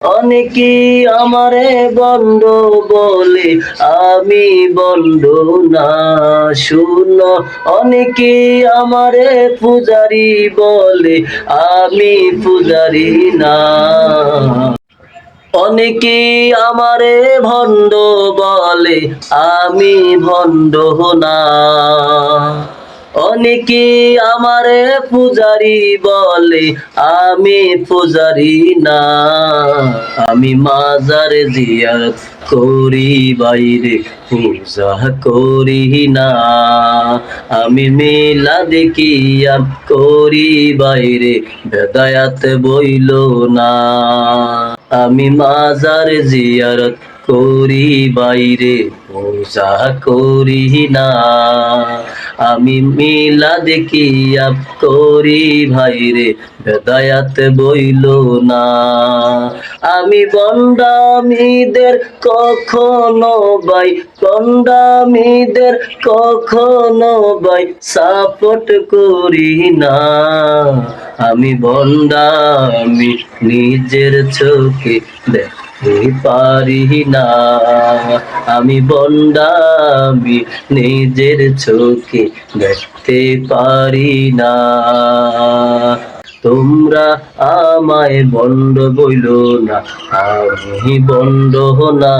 অনেকে আমারে বন্ধ বলে আমি বন্ধ না। শুন অনেকে আমারে পূজারি বলে আমি পূজারি না। অনেকে আমারে ভণ্ড বলে আমি ভণ্ড না। অনেকে আমারে পূজারি বলে, আমি পূজারি না, আমি মাজার জিয়ারত করি বাইরে, পূজা করি না। আমি মেলা দেখি করি বাইরে, বেদায়াত বইল না। আমি মাজার জিয়ারত করি বাইরে, পূজা করি না। আমি মিলা দেখি আপ করি ভাইরে, বেদায়াত বইল না। আমি বন্ডামীদের কখনো বাই বন্ডামীদের কখনো বাই, সাপোর্ট করি না। আমি বন্ডামি নিজের চোখে দেখতে পারি না, আমি বন্ডামি নিজের চোখে দেখতে পারি না। তোমরা আমায় বন্ড বইল না, আমি বন্ড না।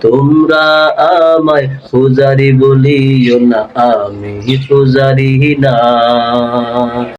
তোমরা আমায় পূজারি বলিও না, আমি পূজারি না।